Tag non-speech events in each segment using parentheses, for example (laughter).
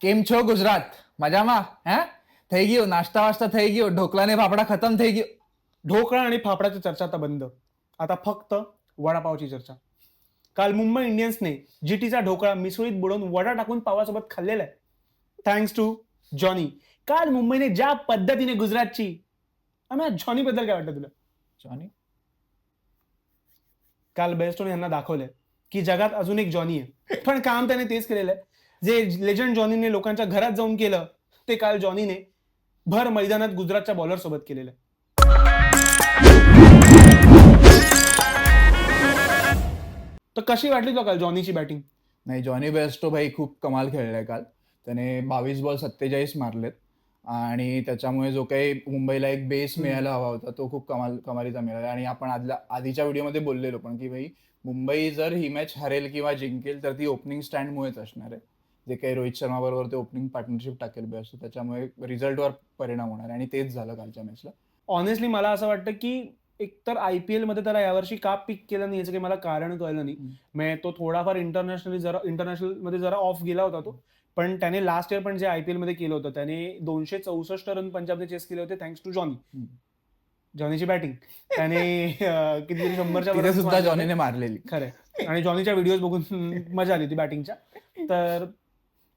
કેમ છો ગુજરાત મજામાં હે થઈ ગયું નાસ્તા વાસ્તા થઈ ગયો ઢોકલા ને ફાફડા ખતમ થઈ ગયો ढोकळा आणि फाफडाची चर्चा आता बंद आता फक्त वडापावची चर्चा काल मुंबई इंडियन्सने जीटीचा ढोकळा मिसळीत बुडवून वडा टाकून पावासोबत खाल्लेला आहे थँक्स टू जॉनी काल मुंबईने ज्या पद्धतीने गुजरातची आम्ही जॉनी बद्दल काय वाटतं तुला जॉनी काल बेस्टोन यांना दाखवलंय की जगात अजून एक जॉनी आहे पण काम त्याने तेच केलेलं आहे जे लेजंड जॉनीने लोकांच्या घरात जाऊन केलं ते काल जॉनीने भर मैदानात गुजरातच्या बॉलर सोबत केलेलं तर कशी वाटली तो काल जॉनीची बॅटिंग नाही जॉनी बेस्टो भाई खूप कमाल खेळलाय काल. त्याने बावीस बॉल सत्तेचाळीस मारलेत आणि त्याच्यामुळे जो काही मुंबईला एक बेस. मिळायला हवा होता तो खूप कमाल कमालीचा मिळाला. आणि आपण आदल्या आधीच्या व्हिडिओमध्ये बोललेलो पण की भाई मुंबई जर ही मॅच हरेल किंवा जिंकेल तर ती ओपनिंग स्टँडमुळेच असणार आहे. जे काही रोहित शर्मा बरोबर ते ओपनिंग पार्टनरशिप टाकेल बेस्ट त्याच्यामुळे रिझल्टवर परिणाम होणार आणि तेच झालं कालच्या मॅचला ऑनेस्टली मला असं वाटतं की एकतर आय पी एलमध्ये त्याला यावर्षी का पिक केलं नाही याचं काही मला कारण कळलं नाही. म्हणजे तो थोडाफार इंटरनॅशनली जरा इंटरनॅशनलमध्ये जरा ऑफ गेला होता तो. पण त्याने लास्ट इयर पण जे आय पी मध्ये केलं होतं त्याने दोनशे चौसष्ट रन पंजाबने चेस केले होते थँक्स टू जॉनी. जॉनीची बॅटिंग त्याने (laughs) कितीतरी शंभरच्या सुद्धा. जॉनीने मारलेली. खरंय. आणि जॉनीच्या व्हिडिओज बघून मजा आली होती बॅटिंगच्या तर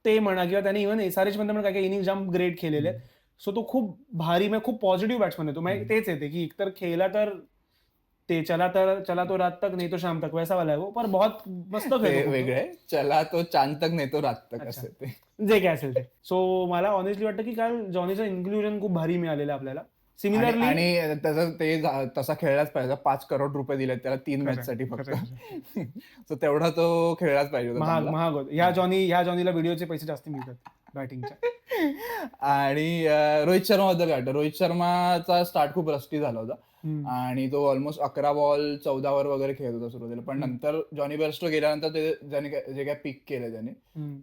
ते म्हणा किंवा त्याने इव्हन एस आर एच मध्ये पण काय काय इनिंग जाम ग्रेट केलेले आहेत. सो तो खूप भारी म्हणजे खूप पॉझिटिव्ह बॅट्समन आहे तो. म्हणजे. तेच येते की एकतर खेळला तर ते चला तर चला तो रात तक नाही तो शाम तक वैसा वाला है वो पर बहुत मस्त तो. वेगळं चला तो चांद तक नाही तो रात तक अच्छा. असं ते. जे काय असेल ते. सो मला ऑनेस्टली वाटतं की काल जॉनीचं इन्क्लुजन खूप भारी मिळालेलं आपल्याला. सिमिलरली आणि त्याचा ते तसा खेळलाच पाहिजे पाच करोड रुपये दिले त्याला तीन मॅच साठी फक्त. सो (laughs) तेवढा तो खेळलाच पाहिजे होता महाग. महाग ह्या जॉनी ह्या जॉनीला व्हिडिओचे पैसे जास्त मिळतात बॅटिंगच्या. (laughs) आणि रोहित शर्मा बद्दल काय रोहित शर्माचा स्टार्ट खूप रस्टी झाला होता. आणि तो ऑलमोस्ट अकरा बॉल चौदावर वगैरे खेळत होता सुरुवातीला. पण. नंतर जॉनी बेर्स्टो गेल्यानंतर ते ज्याने जे काय पिक केलं त्याने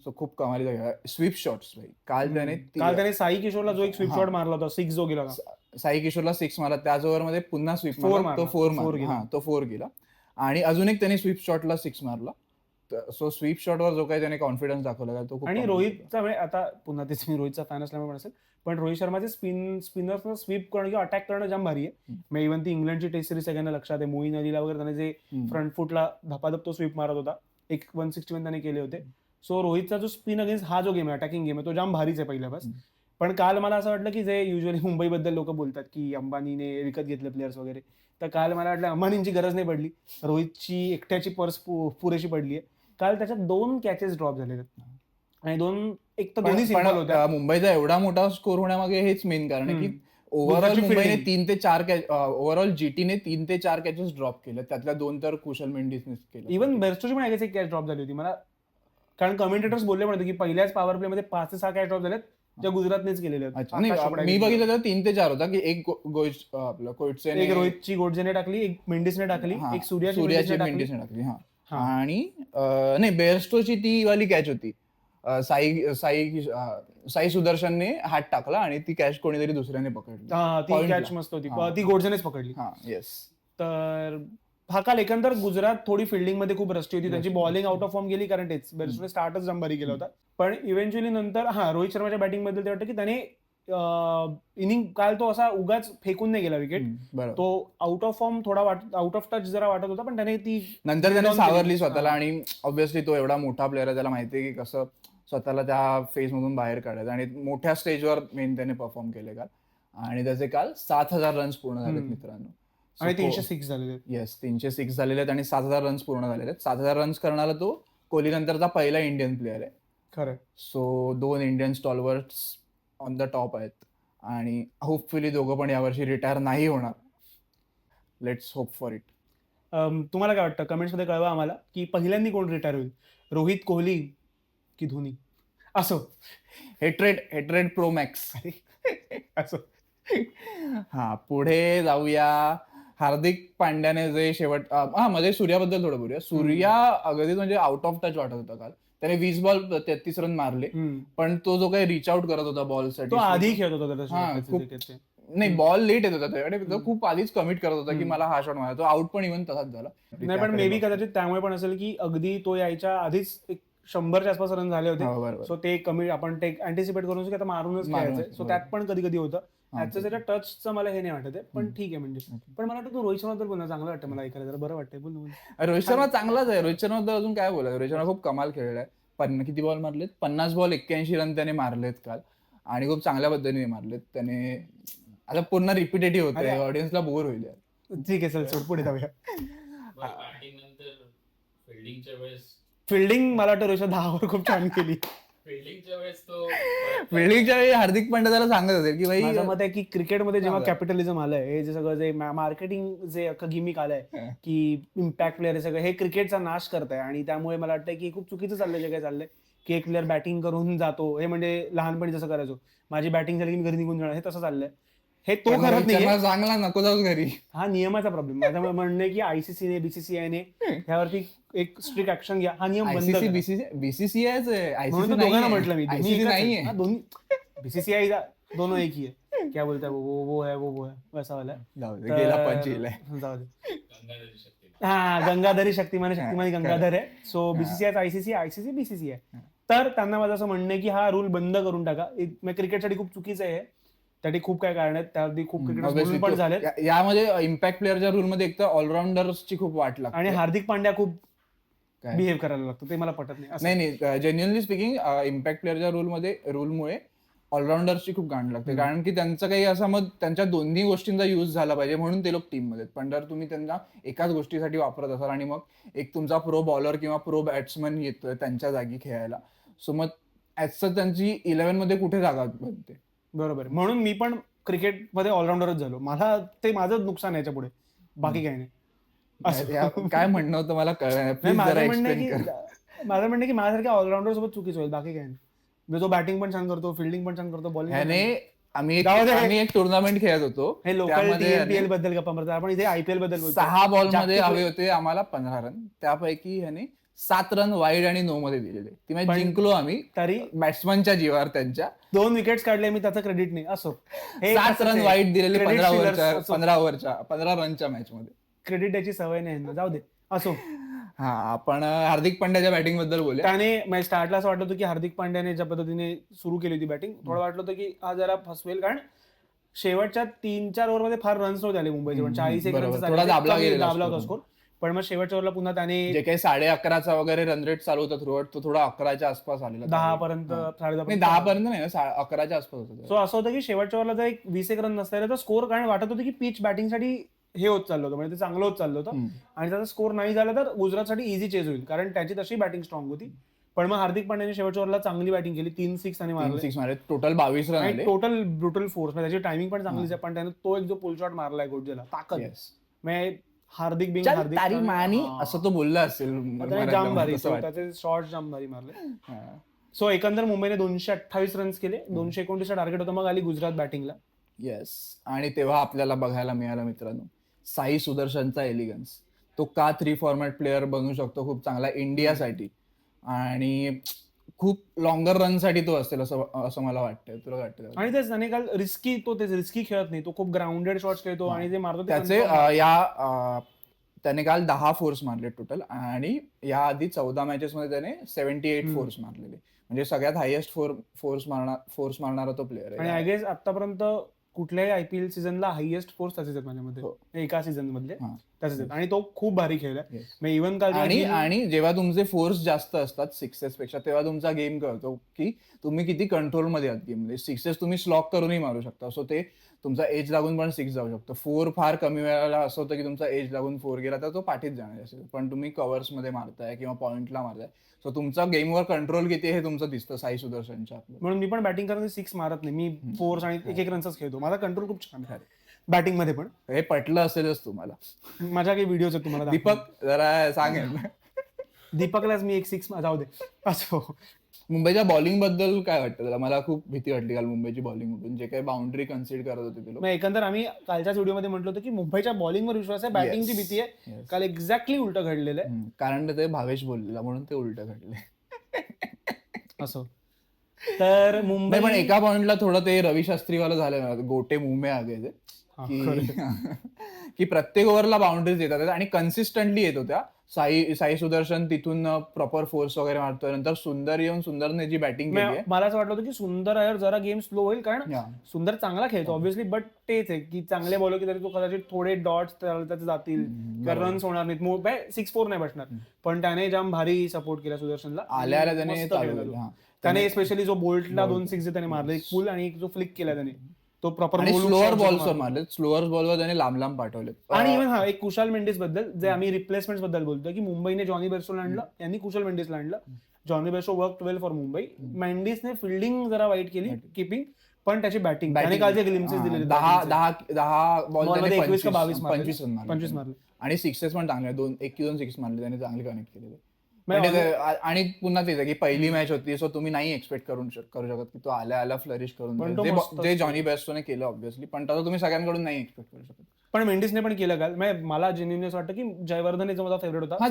सो खूप कमालीचा खेळला स्वीप शॉट्स भाई. काल त्याने काल त्याने साई किशोरला जो एक स्वीप. शॉट मारला होता सिक्स जो गेला साई किशोरला सिक्स मारला. त्याच ओव्हरमध्ये पुन्हा स्वीप. तो फोर मारला. हा तो फोर गेला. आणि अजून एक त्याने स्वीप शॉटला सिक्स मारला. सो स्वीप शॉटवर जो काही त्याने कॉन्फिडन्स दाखवला तो आणि. रोहितचा म्हणजे आता पुन्हा तेच मी रोहितचा फॅन असल्यामुळे असेल पण रोहित शर्माचे स्पिन स्पिनर्सना स्वीप करणं किंवा अटॅक करणं जाम भारी आहे. मग इव्हन ती इंग्लंडची टेस्ट सिरीज सगळ्यांना लक्षात आहे मोईन अलीला वगैरे त्याने जे. फ्रंट फुटला धपाधप तो स्वीप मारत होता एक वन सिक्स्टी वन त्याने केले होते सो रोहितचा जो स्पिन अगेन्स्ट हा जो गेम आहे अटॅकिंग गेम आहे तो जाम भारीच आहे पहिल्या बस हम्म. पण काल मला असं वाटलं की जे युजली मुंबईबद्दल लोक बोलतात की अंबानीने विकत घेतले प्लेयर्स वगैरे तर काल मला वाटलं अंबानींची गरज नाही पडली रोहितची एकट्याची पर्स पुरेशी पडली आहे काल त्याच्यात दोन कॅचेस ड्रॉप झालेले आहेत. आणि दोन एक तर दोन्ही सिंपल होत्या. मुंबईचा एवढा मोठा स्कोर होण्यामागे हेच मेन कारण आहे की. ओव्हरऑल मुंबईने. तीन ते चार कॅच ओव्हरऑल जीटीने तीन ते चार कॅचेस ड्रॉप केले. त्यातल्या दोन तर कुशल मेंढीसने केले. इव्हन बेस्टोची पण एक कॅच ड्रॉप झाली होती. मला कारण कमेंटेटर्स बोलले म्हणते की पहिल्याच पॉवर प्ले मध्ये पाच ते सहा कॅच ड्रॉप झालेत ज्या गुजरातनेच केलेले मी बघितलं तर तीन ते चार होता की एक आपलं कोइटसेने एक रोहितची गोडजेने टाकली एक मेंडिसने टाकली एक सूर्याची सूर्याची मेंडिसने टाकली. आणि नाही बेअरस्टोची ती वाली कॅच होती. साई साई साई सुदर्शनने हात टाकला आणि ती कॅच कोणीतरी दुसऱ्याने पकडली. हा, ती कॅच. मस्त होती. ती गोडजेनेच पकडली. हा येस तर हा काल एकंदर गुजरात थोडी फिल्डिंगमध्ये खूप रस्टी होती. त्यांची. बॉलिंग आउट ऑफ फॉर्म गेली कारण तेच. बेस्टोने स्टार्टच जंबारी केला होता. पण इव्हेंच्युअली नंतर हा रोहित शर्माच्या बॅटिंगबद्दल ते वाटतं की त्याने इनिंग काल तो असा उगाच फेकून नाही गेला विकेट तो आउट ऑफ फॉर्म थोडा वाट आउट ऑफ टच जरा वाटत होता पण त्याने ती नंतर त्याने सावरली. स्वतःला. आणि ऑब्व्हियसली तो एवढा मोठा प्लेअर आहे त्याला माहिती आहे की कसं स्वतःला त्या फेज मधून बाहेर काढायचं आणि मोठ्या स्टेजवर मेन त्याने परफॉर्म केले काल. आणि त्याचे काल सात हजार रन्स पूर्ण झालेत. मित्रांनो. आणि तीनशे सिक्स झालेले येस तीनशे सिक्स झालेले आहेत आणि सात हजार रन्स पूर्ण झालेले आहेत. सात हजार रन्स करणारा तो कोहली नंतरचा पहिला इंडियन प्लेअर आहे. खरं सो दोन Indian stalwarts on the top आहेत. आणि होपफुली दोघं पण यावर्षी रिटायर नाही होणार. लेट्स होप फॉर इट तुम्हाला काय वाटतं? कमेंट्समध्ये कळवा आम्हाला की पहिल्यांदा कोण रिटायर होईल? रोहित कोहली की धोनी? असो. हेट्रेड हेट्रेड प्रो मॅक्स असो. हा पुढे जाऊया. हार्दिक पांड्याने जे शेवट हा मध्ये सूर्याबद्दल थोडं बोलूया. सूर्या अगदीच म्हणजे आउट ऑफ टच वाटत होता काल. त्याने वीस बॉल तेहतीस रन मारले. पण तो जो काही रिच आउट करत होता बॉलसाठी तो आधी खेळत होता हा. नाही बॉल लेट येत होता त्याकडे तो हम्म. खूप आधीच कमिट करत होता की. मला हा शॉट मारा तो आउट पण इव्हन तसाच झाला नाही पण मे बी कदाचित त्यामुळे पण असेल की अगदी तो यायच्या आधीच एक शंभरच्या आसपास रन झाले होते हो, सो ते कमी आपण ते अँटिसिपेट करून आता मारूनच खेळायचं सो. त्यात पण कधी कधी होतं त्याचं त्याच्या टचचं मला हे नाही वाटत आहे पण. ठीक आहे म्हणजे. पण मला वाटतं तू रोहित शर्मा तर बोलणं चांगलं वाटतं मला ऐकायला जरा बरं वाटतंय बोल. रोहित शर्मा चांगलाच आहे. रोहित शर्मा तर अजून काय बोलायचं? रोहित शर्मा खूप कमाल खेळलाय. पन्न किती बॉल मारलेत? पन्नास बॉल एक्क्याऐंशी रन त्याने मारलेत काल. आणि खूप चांगल्या पद्धतीने मारलेत. त्याने आता पूर्ण रिपिटेटिव्ह होते अरे. ऑडियन्सला बोर होईल यार. ठीक आहे चल सोड पुढे जाऊया. बॅटिंग नंतर फिल्डिंगच्या वेळेस फिल्डिंग मला वाटतं रोहित शर्मा दहा ओव्हर खूप छान केली. फिल्डिंगच्या वेळेस तो (laughs) फिल्डिंगच्या वेळी हार्दिक पांड्या त्याला सांगत असेल की भाई माझं मत आहे की क्रिकेटमध्ये जेव्हा. कॅपिटलिझम आलंय हे जे सगळं जे मार्केटिंग जे अख्खं गिमिक आलंय. की इम्पॅक्ट प्लेअर हे सगळं हे क्रिकेटचा नाश करत आहे आणि त्यामुळे मला वाटतं की खूप चुकीचं चाललंय जे काय चाललंय की एक प्लेअर बॅटिंग करून जातो. हे म्हणजे लहानपणी जसं करायचो. माझी बॅटिंग झाली की मी घरी निघून जाणार हे तसं चाललंय. हे तो करत शर्मा चांगला नको जाऊस घरी. हा नियमाचा प्रॉब्लेम माझं म्हणणं आहे की आयसीसीने बीसीसीआयने ह्यावरती एक स्ट्रिक्ट ऍक्शन घ्या. हा नियम बंद आयसीसी करा. बीसीसी बीसीसीआयच आहे. म्हणून आयसीसी तर दोघांना म्हटलं मी. आहे. नाहीये. बीसीसीआय दोनों एक ही है क्या बोलता है वो वो है वो वो है. वैसा वाला है गेला गंगाधर शक्ती हा गंगाधरी शक्तिमान शक्तिमान गंगाधर आहे. So. BCCI ICC ICC BCC आहे हा. तर त्यांना माझं असं म्हणणं आहे की हा रूल बंद करून टाका. क्रिकेटसाठी खूप चुकीचं आहे. त्यासाठी खूप काय कारण आहेत त्यावरती खूप क्रिकेट पण झाले या- यामध्ये इम्पॅक्ट प्लेअरच्या रूल मध्ये एक तर ऑलराऊंडर्सची खूप वाट लागते आणि हार्दिक पांड्या खूप? बिहेव्ह करायला लागतो ते मला पटत नाही. नाही नाही जेन्युअनली स्पीकिंग इम्पॅक्ट प्लेअरच्या रूलमध्ये रूलमुळे ऑलराऊंडर्सची खूप गांड लागते. कारण की त्यांचं काही असं मग त्यांच्या दोन्ही गोष्टींचा यूज झाला पाहिजे म्हणून ते लोक टीममध्ये. पण जर तुम्ही त्यांना एकाच गोष्टीसाठी वापरत असाल आणि मग एक तुमचा प्रो बॉलर किंवा प्रो बॅट्समन येतोय त्यांच्या जागी खेळायला सो मग ऍज त्यांची इलेव्हनमध्ये कुठे जागा बनते बरोबर. म्हणून मी पण क्रिकेटमध्ये ऑलराऊंडरच झालो. मला ते माझं नुकसान आहे याच्यापुढे बाकी काही नाही. असं. काय म्हणणं होतं मला माझं म्हणणं की माझं म्हणणं की माझ्यासारख्या ऑलराऊंडर सोबत चुकीचं होईल. बाकी काही नाही. म्हणजे तो बॅटिंग पण छान करतो फिल्डिंग पण छान करतो बॉलिंग ह्याने आम्ही एक जाऊ दे. आम्ही एक टुर्नामेंट खेळत होतो. हे लोकल त्यामध्ये बद्दल गप्पा मारतात. आपण इथे आयपीएलबद्दल बोलतो. सहा बॉलमध्ये जागतिक हवे होते आम्हाला पंधरा रन त्यापैकी ह्याने सात रन वाईड आणि नो मध्ये दिलेले. ती मॅच जिंकलो आम्ही. तरी बॅट्समनच्या जीवावर त्यांच्या. दोन विकेट्स काढले मी त्याचं क्रेडिट नाही. असो. सात रन वाईड दिलेले पंधरा ओव्हरच्या. पंधरा ओव्हरच्या पंधरा रनच्या मॅच मध्ये. क्रेडिट द्यायची सवय नाही. जाऊ दे. असो. हा आपण हार्दिक पांड्याच्या बॅटिंगबद्दल बोलूया. त्याने स्टार्टला असं वाटलं होतं की हार्दिक पांड्याने ज्या पद्धतीने सुरू केली होती बॅटिंग थोडं वाटलं होतं की हा जरा फसवेल. कारण शेवटच्या तीन चार ओव्हरमध्ये फार रन्स नव्हते आले मुंबईचे. पण चाळीस एक दाबला होता. स्कोर पण मग शेवटच्या ओव्हरला पुन्हा त्याने जे काही साडे अकराचा वगैरे रन रेट चालू होता थ्रुआउट तो थोडा अकराच्या आसपास आलेला दहा. पर्यंत. साडे नाही दहा पर्यंत नाही सा- अकराच्या आसपास होता सो असं होतं की शेवटच्या ओव्हरला जर एक वीस एक रन नसता तर स्कोर कारण वाटत होतं की पिच बॅटिंगसाठी हे होत चाललं होतं म्हणजे ते चांगलं होत चाललं होतं हम्म. आणि त्याचा स्कोर नाही झाला तर गुजरातसाठी इझी चेज होईल कारण त्याची तशी बॅटिंग स्ट्रॉंग होती पण मग हार्दिक पांड्याने शेवटच्या ओव्हरला चांगली बॅटिंग केली तीन सिक्स आणि तीन मारले सिक्स मारले टोटल बावीस रन आणि आले टोटल ब्रुटल फोर्स म्हणजे त्याची टायमिंग पण चांगलीच हा. आहे पण त्याने तो एक जो पुल शॉट मारलाय गोडजेला ताकद Yes. म्हणजे हार्दिक बिंग चल हार्दिक तारी पांड्या- मानी हा. असं तो बोलला असेल त्याने मराठीमध्ये, जाम भारी तसं वाटतं. त्याचे शॉर्ट जाम भारी मारले. हा. सो एकंदर मुंबईने दोनशे अठ्ठावीस रन्स केले. दोनशे एकोणतीसचा टार्गेट होता. मग आली गुजरात बॅटिंगला येस आणि तेव्हा आपल्याला बघायला मिळालं मित्रांनो साई सुदर्शनचा एलिगन्स तो का थ्री फॉर्मॅट प्लेअर बनू शकतो? खूप चांगला इंडियासाठी. आणि खूप लॉंगर रनसाठी तो असेल असं असं मला वाटतंय तुला वाटतं आणि तेच त्याने काल रिस्की तो तेच रिस्की खेळत नाही. तो खूप ग्राउंडेड शॉट्स खेळतो. आणि जे मारतो ते त्याचे या त्याने काल दहा फोर्स मारले टोटल आणि या आधी चौदा मॅचेस मध्ये त्याने सेव्हन्टी एट. फोर्स मारलेले. म्हणजे सगळ्यात हायेस्ट फोर फोर्स मारणार फोर्स मारणारा तो प्लेअर आणि आय आहे गेस आतापर्यंत कुठल्याही आयपीएल सीझनला हायएस्ट फोर्स आहेत माझ्यामध्ये. हो. एका सीझन मधले आहेत. आणि तो खूप भारी खेळलाय. मग इव्हन काल आणि जेव्हा तुमचे फोर्स जास्त असतात सिक्सेस पेक्षा तेव्हा तुमचा गेम कळतो की तुम्ही किती कंट्रोलमध्ये आहात गेम सिक्सेस तुम्ही स्लॉक करूनही मारू शकता. सो ते तुमचा एज लागून पण सिक्स जाऊ शकतो. फोर फार कमी वेळाला असं होतं की तुमचा एज लागून फोर गेला तर तो पाठीत जाणार असेल. पण तुम्ही कव्हर्समध्ये मारताय किंवा पॉइंटला मारताय. सो तुमचा गेमवर कंट्रोल किती हे तुमचं दिसतं साई सुदर्शनच्या म्हणून मी पण बॅटिंग करताना सिक्स मारत नाही. मी. फोर्स आणि एक एक रनचाच खेळतो. माझा कंट्रोल खूप छान आहे. बॅटिंगमध्ये पण. हे पटलं असेलच तुम्हाला. माझ्या काही व्हिडिओज आहेत तुम्हाला. दीपक जरा सांगेल दीपकलाच मी एक सिक्स जाऊ दे. असो. मुंबईच्या बॉलिंगबद्दल काय वाटतं त्याला मला खूप भीती वाटली काल मुंबईची बॉलिंग बघून जे काही बाउंड्री कन्सिड करत होते ते लोक. एकंदर आम्ही कालच्याच व्हिडिओमध्ये म्हटलं होतं की मुंबईच्या बॉलिंगवर विश्वास आहे बॅटिंगची. भीती आहे. काल एक्झॅक्टली उलट घडलेलं आहे. कारण ते भावेश बोललेला म्हणून ते उलट घडले असो. तर मुंबई पण एका पॉइंटला थोडं ते रवी शास्त्रीवाला झालं ना गोटे मुंबई आगे (laughs) की प्रत्येक ओव्हरला बाउंड्रीज येतात आणि कन्सिस्टंटली येत होत्या. साई साई सुदर्शन तिथून प्रॉपर फोर्स वगैरे मारतोय. नंतर सुंदर येऊन सुंदरने जी बॅटिंग केली मला असं वाटलं होतं की सुंदर अयर जरा गेम स्लो होईल कारण सुंदर चांगला खेळतो ऑब्व्हियसली बट तेच आहे की चांगले बॉलर की तरी तो कदाचित थोडे डॉट्स त्याचे जातील. रन्स होणार नाहीत. सिक्स फोर नाही बसणार. पण त्याने जाम भारी सपोर्ट केला सुदर्शनला. आल्या त्याने. हा. त्याने स्पेशली जो बोल्टला. दोन सिक्स त्याने मारले एक पुल आणि एक जो फ्लिक केला त्याने. तो प्रॉपर स्लोअर बॉल्सवर मारले स्लोअर बॉलवर त्याने लांब लांब पाठवले आणि इव्हन हा एक कुशाल मेंडिसबद्दल जे आम्ही रिप्लेसमेंटबद्दल बोलतोय की मुंबईने जॉनी बेर्सोला आणलं यांनी कुशाल मेंडिसला आणलं. Johnny Bairstow work well for Mumbai. मेंडिसने fielding जरा वाईट केली. किपिंग पण त्याची बॅटिंग त्याने. कालचे ग्लिम्सेस दिलेले दहा दहा दहा बॉल बॉलमध्ये एकवीस का पंचवीस बावीस मारले. पंचवीस रन मारले. पंचवीस मारले. आणि सिक्सेस पण चांगले दोन एक की दोन सिक्स मारले त्याने चांगले कनेक्ट केलेले. म्हणजे आणि पुन्हा तेच की पहिली मॅच होती सो तुम्ही नाही एक्सपेक्ट करू करू शकत की तो आल्या आल्या फ्लरिश करून जे. जॉनी बेस्टोने केलं ऑब्व्हियसली पण तसं तुम्ही सगळ्यांकडून नाही एक्सपेक्ट करू शकत. पण मेंडिसने पण केलं काल. मला जेन्युअन असं वाटतं की जयवर्धन जो माझा फेवरेट होता.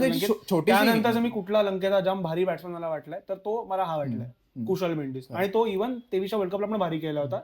त्यानंतर मी कुठला लंकेचा जाम भारी बॅट्समॅन मला वाटलाय तर तो मला हा वाटलाय. कुशल मेंडिस. आणि तो इव्हन तेवीसच्या वर्ल्ड कपला पण भारी केला होता.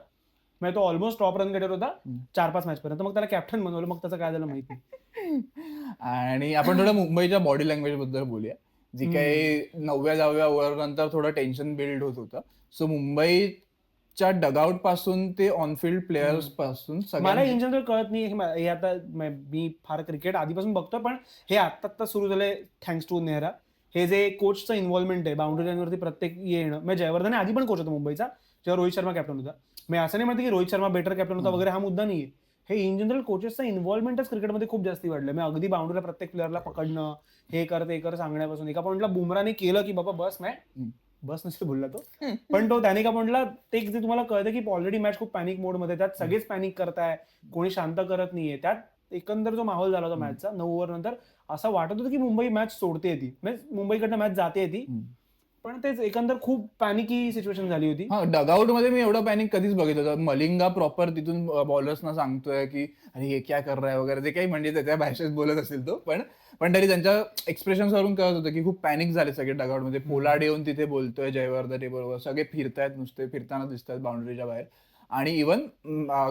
म्हणजे तो ऑलमोस्ट टॉप रन गेटर होता. चार पाच मॅच पर्यंत. मग त्याला कॅप्टन बनवलं. मग त्याचं काय झालं माहिती. (laughs) आणि आपण थोडं मुंबईच्या बॉडी लँग्वेजबद्दल बोलूया. जी काही नवव्या दहाव्या ओव्हर नंतर थोडं टेन्शन बिल्ड होत होतं. सो मुंबईच्या डगआउटपासून ते ऑनफिल्ड प्लेयर्सपासून मला इन जनरल कळत नाही. हे आता म- फार क्रिकेट आधीपासून बघतोय पण हे आत्ता आत्ता सुरू झालंय थँक्स टू नेहरा. हे जे कोचचं इन्व्हॉल्वमेंट आहे बाउंड्री लाईनवरती प्रत्येक येणं. म्हणजे जयवर्धन आधी पण कोच होता मुंबईचा जेव्हा रोहित शर्मा कॅप्टन होता. मी असं नाही म्हणते की रोहित शर्मा बेटर कॅप्टन होता. वगैरे हा मुद्दा नाहीये. हे इन जनरल कोचेसचं इन्व्हॉल्वमेंटच क्रिकेटमध्ये खूप जास्ती वाढलं मी अगदी बाउंड्रीला प्रत्येक प्लेअरला पकडणं हे कर ते कर सांगण्यापासून. एका पॉईंटला बुमराने केलं की बाबा बस मॅ हम्म. बस नसेल बोलला तो. पण तो त्याने का पॉईंटला ते जे तुम्हाला कळतं की ऑलरेडी मॅच खूप पॅनिक मोडमध्ये. त्यात सगळेच पॅनिक करताय. कोणी शांत करत नाहीये. त्यात एकंदर जो माहोल झाला होता मॅचचा नऊ ओव्हर नंतर असं वाटत होतं की मुंबई मॅच सोडते ती. म्हणजे मुंबईकडनं मॅच जाते ती. पण तेच एकंदर खूप पॅनिकी सिच्युएशन झाली होती. हा डगआउटमध्ये मी एवढं पॅनिक कधीच बघितलं होतं मलिंगा प्रॉपर तिथून बॉलर्सना सांगतोय की अरे हे क्या कर रहा है? वगैरे. ते काही म्हणजे त्याच्या भाषेत बोलत असेल तो. पण पण तरी त्यांच्या एक्सप्रेशन वरून कळत होतं की खूप पॅनिक झाले सगळे डगआउटमध्ये. पोलाड येऊन तिथे बोलतोय जयवर्धन बरोबर. सगळे फिरतायत नुसते फिरताना दिसतात बाउंड्रीच्या बाहेर. आणि इव्हन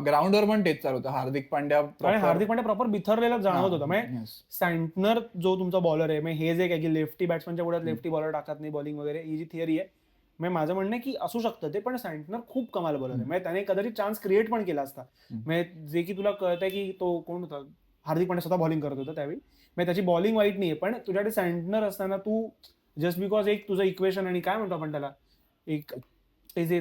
ग्राउंडवर पण तेच चालू होतं हार्दिक पांड्या हार्दिक पांड्या प्रॉपर बिथरलेला जाणवत होता म्हणजे. सँटनर जो तुमचा बॉलर आहे म्हणजे हे जे काय की लेफ्टी बॅट्समॅनच्या पुढे. लेफ्टी बॉलर टाकत नाही बॉलिंग वगैरे ही जी थिअरी आहे म्हणजे माझं म्हणणं की असू शकतं ते पण सँटनर खूप कमाल बॉलर आहे. म्हणजे त्याने कदाचित चान्स क्रिएट पण केला असता. म्हणजे जे की तुला कळतंय की तो कोण होता हार्दिक पांड्या स्वतः बॉलिंग करत होता त्यावेळी म्हणजे त्याची बॉलिंग वाईट नाहीये पण तुझ्याकडे सँटनर असताना तू जस्ट बिकॉज एक तुझं इक्वेशन आणि काय म्हणतो आपण त्याला एक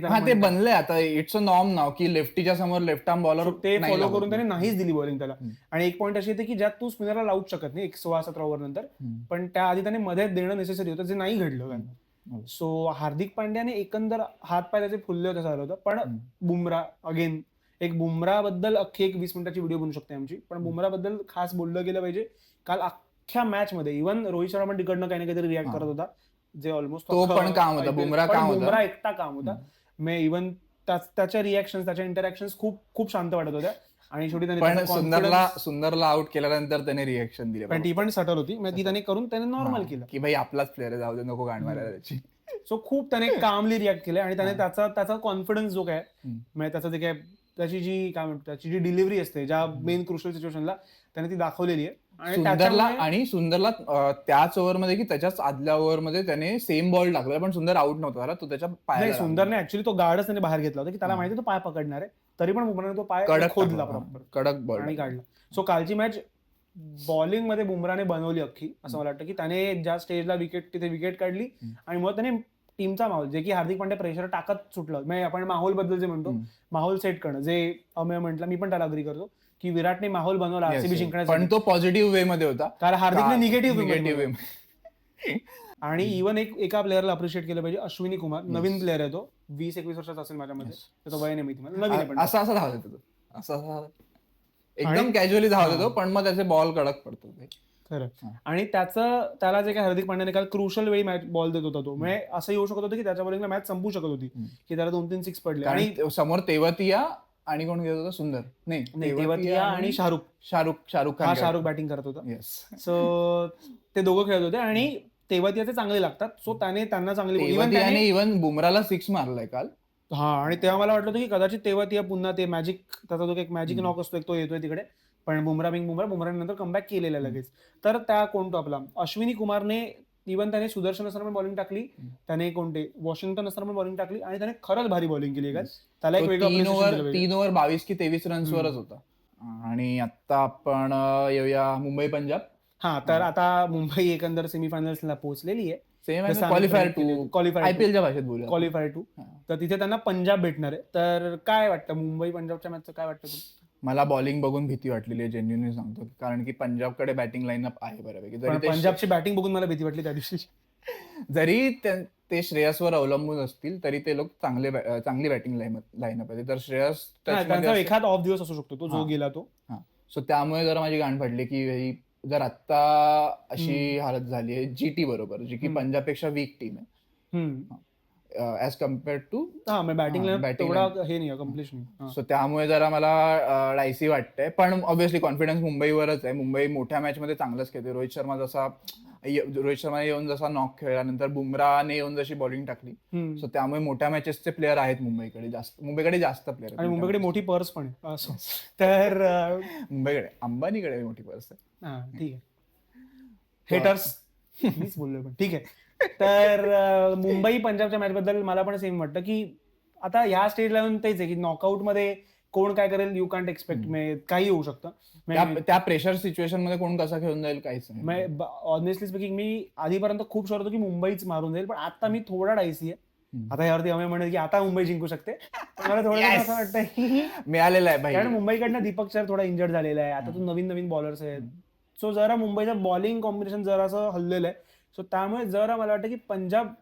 हा ते बनलंय आता. इट्स अ नॉर्म नाव की लेफ्टीच्या समोर लेफ्ट आर्म बॉलर ते फॉलो करून त्याने नाहीच दिली बॉलिंग त्याला. आणि एक पॉईंट अशी येते की ज्यात तू स्पिनरला लावूच शकत नाही एक सोळा सतरा ओव्हर नंतर. पण त्याआधी त्याने मध्ये देणं नेसेसरी होतं जे नाही घडलं. हम्म. सो हार्दिक पांड्याने एकंदर हात पाय त्याचे फुलले होते झालं होतं. पण. बुमरा अगेन एक बुमरा बद्दल अख्खी एक वीस मिनिटाची व्हिडिओ बनू शकते आमची. पण. बुमरा बद्दल खास बोललं गेलं पाहिजे. काल अख्ख्या मॅच मध्ये इव्हन रोहित शर्मा पण तिकडनं काही ना काहीतरी रिॲक्ट हा. करत होता. जे ऑलमोस्ट तो पण काम होता, बुमरा काम होता. बुमरा एकटा काम होता. मे इव्हन त्याच्या रिॲक्शन त्याच्या इंटरॅक्शन खूप खूप शांत वाटत होत्या. आणि शेवटी त्याने सुंदरला सुंदरला आउट केल्यानंतर त्याने रिएक्शन दिले. पण ती पण सटल होती. ती त्याने करून त्याने नॉर्मल केलं. की भाई आपलाच प्लेअर जाऊ दे नको गाण मारायला त्याची. सो खूप त्याने कामली रिॲक्ट केले आणि त्याने. त्याचा त्याचा कॉन्फिडन्स जो काय. म्हणजे त्याचं जे काय त्याची जी काय म्हणतो त्याची जी डिलिव्हरी असते ज्या मेन क्रुशल सिच्युएशनला त्याने ती दाखवलेली आहे. सुंदरला आणि सुंदरला त्याच ओव्हरमध्ये की त्याच्याच आदल्या ओव्हरमध्ये त्याने सेम बॉल टाकला पण सुंदर आउट नव्हता झाला तो त्याच्या नाही पायाला सुंदरने ऍक्च्युली तो गार्डच त्याने बाहेर घेतला होता की त्याला. माहिती आहे तो पाय पकडणार आहे तरी पण बुमराने तो पाय कडक खोदला प्रॉपर कडक बॉल आणि काढला. सो कालची मॅच बॉलिंगमध्ये बुमराने बनवली अख्खी असं मला वाटतं की त्याने ज्या स्टेजला विकेट तिथे विकेट काढली. आणि मग त्याने टीमचा माहोल जे की हार्दिक पांड्या प्रेशर टाकत सुटलं. म्हणजे आपण माहोलबद्दल जे म्हणतो. माहोल सेट करणं जे अमेय म्हटलं मी पण त्याला अग्री करतो. की विराटने माहोल बनवला आरसीबी. जिंकण्यासाठी. पण तो पॉझिटिव्ह वे मध्ये होता. कारण हार्दिकने निगेटिव्ह निगेटिव्ह वे आणि इव्हन एक एका प्लेअरला अप्रिशिएट केलं पाहिजे अश्विनी कुमार. नवीन प्लेअर आहे तो. वीस एकवीस वर्षाचा असेल माझ्यामध्ये. त्याचं वय नाही माहिती मला. नवीन असा असा धावत होता असा असा एकदम कॅज्युअली धावत. होतो पण मग त्याचे बॉल कडक पडतो खरं. आणि त्याचं त्याला जे काय हार्दिक पांड्याने काल क्रुशल वेळी मॅच बॉल देत होता तो. म्हणजे असं येऊ शकत होतं की त्याच्या बॉलिंगला मॅच संपू शकत होती. की त्याला दोन तीन सिक्स पडले आणि आणि समोर तेवतिया आणि कोण घेत होता? सुंदर. नाही तेवतिया आणि शाहरुख. शाहरुख शाहरुख हा खान शाहरुख बॅटिंग करत होता. येस सो ते दोघं खेळत होते आणि तेवतियाचे चांगले लागतात. सो त्याने त्यांना चांगली त्याने- इव्हन बुमराला सिक्स मारलाय काल. हा आणि तेव्हा मला वाटलं होतं की कदाचित तेव्हा ती पुन्हा ते मॅजिक त्याचा जो एक मॅजिक. नॉक असतो एक तो येतोय तिकडे. पण बुमरा बिंग बुमरा बुमराने नंतर कमबॅक केलेला लगेच. तर त्या कोणतो आपला? अश्विनी कुमारने इव्हन त्याने सुदर्शन असताना पण बॉलिंग टाकली त्याने कोणते वॉशिंग्टन असताना पण बॉलिंग टाकली आणि त्याने खरंच भारी बॉलिंग केली काय त्याला एक तीन ओव्हर. तीन ओव्हर बावीस की तेवीस रन्सवरच होता. आणि आता आपण येऊया मुंबई पंजाब. हा तर आता मुंबई एकंदर सेमीफायनल्सला पोहोचलेली आहे. Qualifier two two. आयपीएलच्या भाषेत बोलूया. Qualify two. तर तिथे त्यांना पंजाब भेटणार आहे. तर काय वाटतं मुंबई पंजाबच्या मॅचचं काय वाटतं? मला बॉलिंग बघून भीती वाटलेली आहे जेन्युनली सांगतो. कारण की पंजाबकडे बॅटिंग लाईनअप आहे बऱ्यापैकी. पण जरी ते पंजाबची बॅटिंग बघून मला भीती वाटली त्या दिवशी. जरी ते- ते श्रेयसवर अवलंबून असतील तरी ते लोक चांगले बॅ- चांगली बॅटिंग लाईनअप आहे. तर श्रेयस हा, त्यांचा एखादा ऑफ दिवस असू शकतो तो जो हा. गेला तो. सो त्यामुळे जरा माझी गाण पडली की जर आता अशी हालत झाली आहे जीटी बरोबर जी की हम्म. पंजाबपेक्षा वीक टीम आहे. हम्म. ऍज कम्पेअर्ड टू हा बॅटिंग हा, batting तेवढा हे नाही कंप्लीट नाही. सो त्यामुळे जरा मला डायसी वाटतंय. पण ऑब्व्हियसली कॉन्फिडन्स मुंबईवरच आहे. मुंबई मोठ्या मॅच मध्ये चांगलंच खेळते. रोहित शर्मा जसा रोहित शर्मा येऊन जसा नॉक खेळला नंतर बुमराने येऊन जशी बॉलिंग टाकली. सो त्यामुळे मोठ्या मॅचेसचे प्लेअर आहेत मुंबईकडे जास्त. मुंबईकडे जास्त प्लेअर आणि मुंबईकडे मोठी पर्स पण आहे. असं. तर अं, मुंबईकडे अंबानीकडे मोठी पर्स आहे. ठीक आहे. हेटर्स मीच बोललोय पण. ठीक आहे. तर मुंबई पंजाबच्या मॅच बद्दल मला पण सेम वाटतं की आता ह्या स्टेजला येऊन तेच आहे की नॉकआउटमध्ये कोण काय करेल यू कांट एक्सपेक्ट काही होऊ शकतं. त्या- प्रेशर सिच्युएशनमध्ये कोण कसा खेळून जाईल काहीच ऑनेस्टली स्पीकिंग मी आधीपर्यंत खूप शोध होतो की मुंबईच मारून जाईल पण आता मी थोडा डायसी आहे. आता यावरती आम्ही म्हणेल की आता मुंबई जिंकू शकते. मला थोडं. असं वाटतं की मिळालेलं आहे कारण मुंबईकडनं दीपक चर थोडा इंजर्ड झालेला आहे. आता तो नवीन नवीन बॉलर्स आहेत. सो जरा मुंबईचं बॉलिंग कॉम्बिनेशन जरासं हल्लेलं आहे. सो त्यामुळे जरा मला वाटतं की पंजाब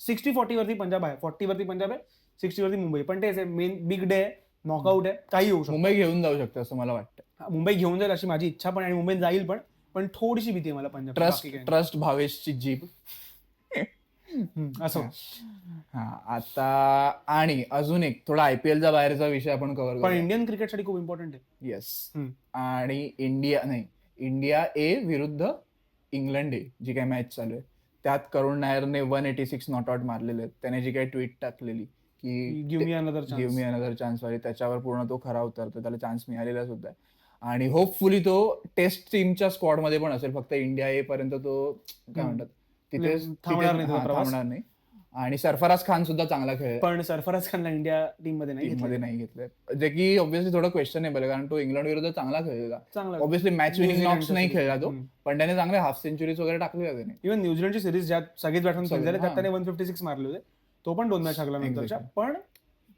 सिक्स्टी फोर्टी वरती पंजाब आहे. फोर्टी वरती पंजाब आहे सिक्स्टी वरती मुंबई. पण तेच आहे मेन बिग डे आहे नॉकआउट आहे काही होऊ शकतो. मुंबई घेऊन जाऊ शकते असं मला वाटतं. मुंबई घेऊन जाईल अशी माझी इच्छा पण आणि मुंबईत जाईल पण पण थोडीशी भीती आहे मला पंजाब ट्रस्ट ट्रस्ट भावेशची जीप असं. हा. आता आणि अजून एक थोडा आयपीएलचा बाहेरचा विषय आपण कव्हर पण इंडियन क्रिकेटसाठी खूप इम्पॉर्टंट आहे. येस. आणि इंडिया नाही इंडिया ए विरुद्ध इंग्लंड ए जी काही मॅच चालू आहे. त्यात Karun नायरने one eighty six not out मारलेले आहेत. त्याने जी काही ट्विट टाकलेली की give me another give me another chance वाली त्याच्यावर पूर्ण तो खरा उतरतो त्याला चान्स मिळालेला सुद्धा आहे. आणि होपफुली तो टेस्ट टीमच्या स्क्वॉडमध्ये पण असेल. फक्त इंडिया ए पर्यंत तो काय. म्हणतात तिथे थांबणार नाही. आणि सरफराज खान सुद्धा चांगला खेळ पण सरफराज खानला इंडिया टीममध्ये नाही घेतलं. मध्ये नाही घेतलंय जे की ऑब्व्हियसली थोडं क्वेश्चनेबल आहे कारण तो इंग्लंड विरुद्ध चांगला खेळलेला चांगला ऑब्व्हियसली मॅच विनिंग नॉक्स नाही. खेळला तो. पण त्याने चांगले हाफ सेंचुरीज वगैरे टाकले त्याने इव्हन न्यूझीलंडची सिरीज ज्यात सगळेच सगळे, झाले त्यात हा. त्याने वन फिफ्टी सिक्स मारले होते तो पण दोन मॅच हगला नंतरच्या Exactly. पण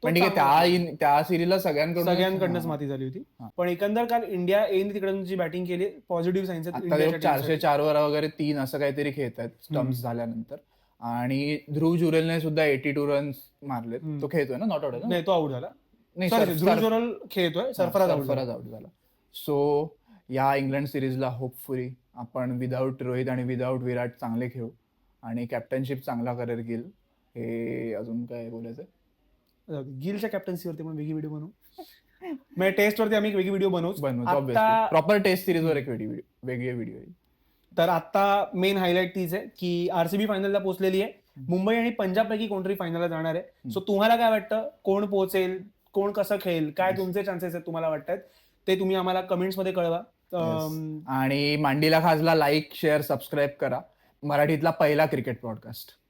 तो पण ठीक आहे चांगला त्या खेळला. इन- त्या सिरीजला सगळ्यांकडून सगळ्यांकडनंच माती झाली होती हा. पण एकंदर काल इंडिया एने तिकडून जी बॅटिंग केली पॉझिटिव्ह आता ते चारशे चार वर वगैरे तीन असं काहीतरी खेळत आहेत स्टम्प्स झाल्यानंतर आणि ध्रुव जुरेलने सुद्धा एटी टू रन्स मारले. तो खेळतोय ना? नॉट आउट नाही तो आउट झाला. नाही ध्रुव जोरल खेळतोय सरफराज सरफराज आउट झाला. सो या इंग्लंड सिरीजला होपफुली आपण विदाऊट रोहित आणि विदाऊट विराट चांगले खेळू आणि कॅप्टनशिप चांगला करेल गिल. हे अजून काय बोलायचं गिलच्या कॅप्टन्सीवरती पण वेगळी व्हिडिओ बनवू. म्हणजे टेस्ट वरती आम्ही एक वेगळी व्हिडिओ बनवू प्रॉपर टेस्ट सिरीज वर एक वेगळी वेगळी व्हिडिओ येईल तर आता मेन हायलाइट तीच आहे की आरसीबी फायनलला पोहोचलेली आहे. मुंबई आणि पंजाब पैकी कोणतरी फायनलला जाणार आहे. सो तुम्हाला काय वाटतं? कोण पोहोचेल? कोण कसं खेळेल? काय तुमचे चान्सेस आहेत तुम्हाला वाटतात? ते तुम्ही आम्हाला कमेंट्समध्ये कळवा. आणि मांडीला खासला लाईक शेअर सबस्क्राईब करा. मराठीतला पहिला क्रिकेट पॉडकास्ट